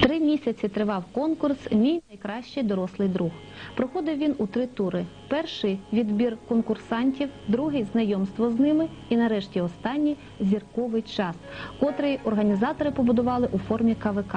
Три місяці тривав конкурс Мій найкращий дорослий друг. Проходив він у три тури: перший відбір конкурсантів, другий знайомство з ними, і нарешті останній зірковий час, котрий організатори побудували у формі КВК.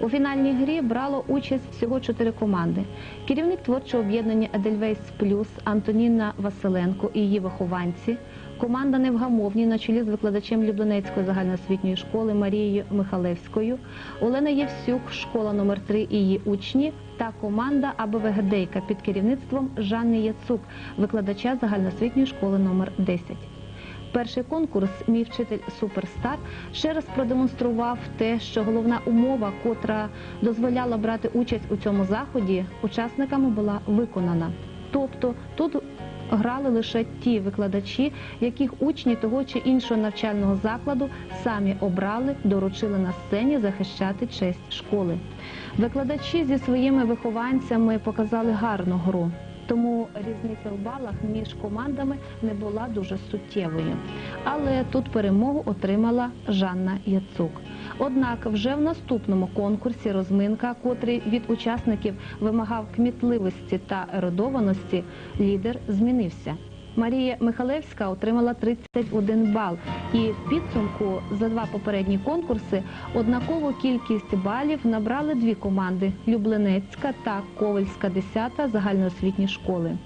У фінальній грі брало участь всього чотири команди. Керівник творчого об'єднання Едельвейс Плюс Антоніна Василенко і її вихованці. Команда Невгамовні на чолі з викладачем Люблинецької загальноосвітньої школи Марією Михалевською, Олена Євсюк, школа номер 3 і її учні та команда АБВГДейка під керівництвом Жанни Яцук, викладача загальноосвітньої школи номер 10. Перший конкурс Мій вчитель Суперстар ще раз продемонстрував те, що головна умова, котра дозволяла брати участь у цьому заході, учасниками була виконана. Тобто тут грали лише ті викладачі, яких учні того чи іншого навчального закладу самі обрали, доручили на сцені захищати честь школи. Викладачі зі своїми вихованцями показали гарну гру. Тому різниця в балах між командами не була дуже суттєвою. Але тут перемогу отримала Жанна Яцук. Однак вже в наступному конкурсі розминка, котрий від учасників вимагав кмітливості та ерудованості, лідер змінився. Марія Михалевська отримала 31 бал. І в підсумку за два попередні конкурси однакову кількість балів набрали дві команди Люблинецька та Ковальська 10 загальноосвітні школи.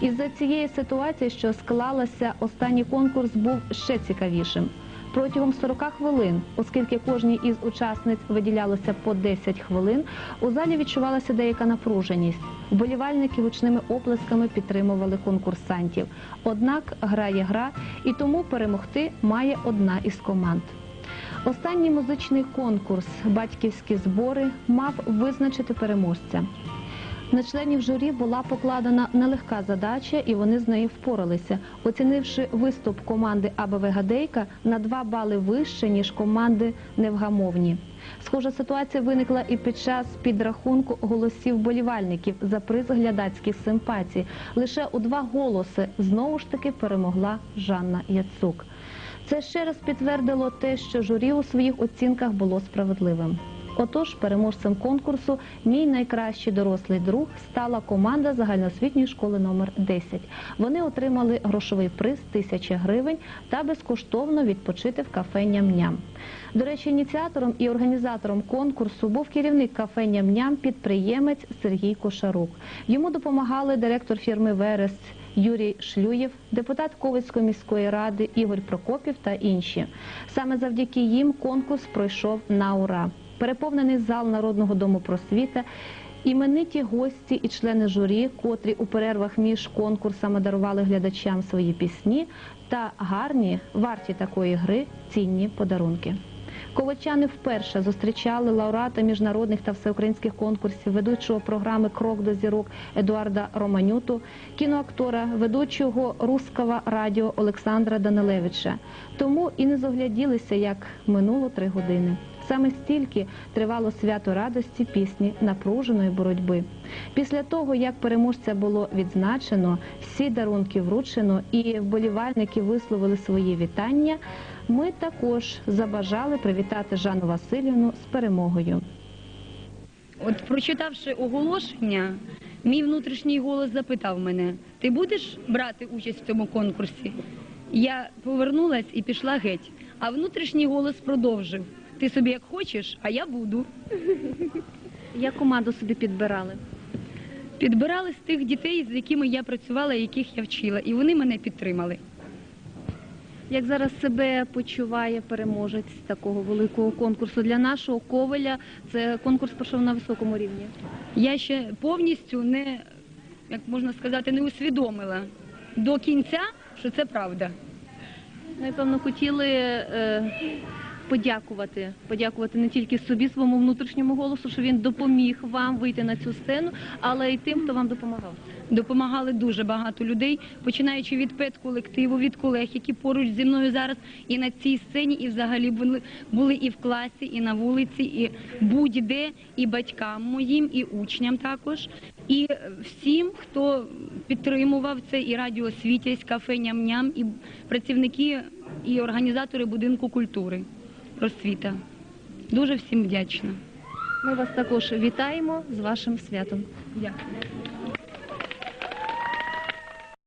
Із-за цієї ситуації, що склалася, останній конкурс був ще цікавішим. Протягом 40 хвилин, оскільки кожній із учасниць виділялося по 10 хвилин, у залі відчувалася деяка напруженість. Вболівальники гучними оплесками підтримували конкурсантів. Однак гра є гра, і тому перемогти має одна із команд. Останній музичний конкурс Батьківські збори мав визначити переможця. На членів журі була покладена нелегка задача, і вони з нею впоралися, оцінивши виступ команди АБВ Гадейка на два бали вище, ніж команди Невгамовні. Схожа ситуація виникла і під час підрахунку голосів болівальників за приз глядацьких симпатій. Лише у два голоси знову ж таки перемогла Жанна Яцук. Це ще раз підтвердило те, що журі у своїх оцінках було справедливим. Отож, переможцем конкурсу Мій найкращий дорослий друг стала команда загальноосвітньої школи номер 10. Вони отримали грошовий приз тисяча гривень та безкоштовно відпочити в кафе «Ням-ням». До речі, ініціатором і організатором конкурсу був керівник кафе «Ням-ням» підприємець Сергій Кошарук. Йому допомагали директор фірми Верес. Юрій Шлюєв, депутат Ковицької міської ради Ігор Прокопів та інші. Саме завдяки їм конкурс пройшов на ура. Переповнений зал Народного дому просвіта, імениті гості і члени журі, котрі у перервах між конкурсами дарували глядачам свої пісні та гарні, варті такої гри, цінні подарунки. Ковачани вперше зустрічали лауреата міжнародних та всеукраїнських конкурсів, ведучого програми Крок до зірок Едуарда Романюту, кіноактора, ведучого руского радіо Олександра Данилевича. Тому і не зогляділися, як минуло три години. Саме стільки тривало свято радості пісні напруженої боротьби. Після того, як переможця було відзначено, всі дарунки вручено і вболівальники висловили свої вітання. Ми також забажали привітати Жанну Васильівну з перемогою. От прочитавши оголошення, мій внутрішній голос запитав мене: ти будеш брати участь в цьому конкурсі? Я повернулась і пішла геть. А внутрішній голос продовжив: ти собі як хочеш, а я буду. Як команду собі підбирали? Підбирали з тих дітей, з якими я працювала, яких я вчила, і вони мене підтримали. Як зараз себе почуває переможець такого великого конкурсу для нашого коваля? Це конкурс пройшов на високому рівні. Я ще повністю не, як можна сказати, не усвідомила до кінця, що це правда. Напевно, хотіли е, подякувати, подякувати не тільки собі, своєму внутрішньому голосу, що він допоміг вам вийти на цю сцену, але й тим, хто вам допомагав. Допомагали дуже багато людей, починаючи від педколективу, від колег, які поруч зі мною зараз і на цій сцені, і взагалі були, були і в класі, і на вулиці, і будь-де, і батькам моїм, і учням також. І всім, хто підтримував це, і радіо «Світязь», кафе «Ням-ням», і працівники і організатори будинку культури просвіта. Дуже всім вдячна. Ми вас також вітаємо з вашим святом. Дякую.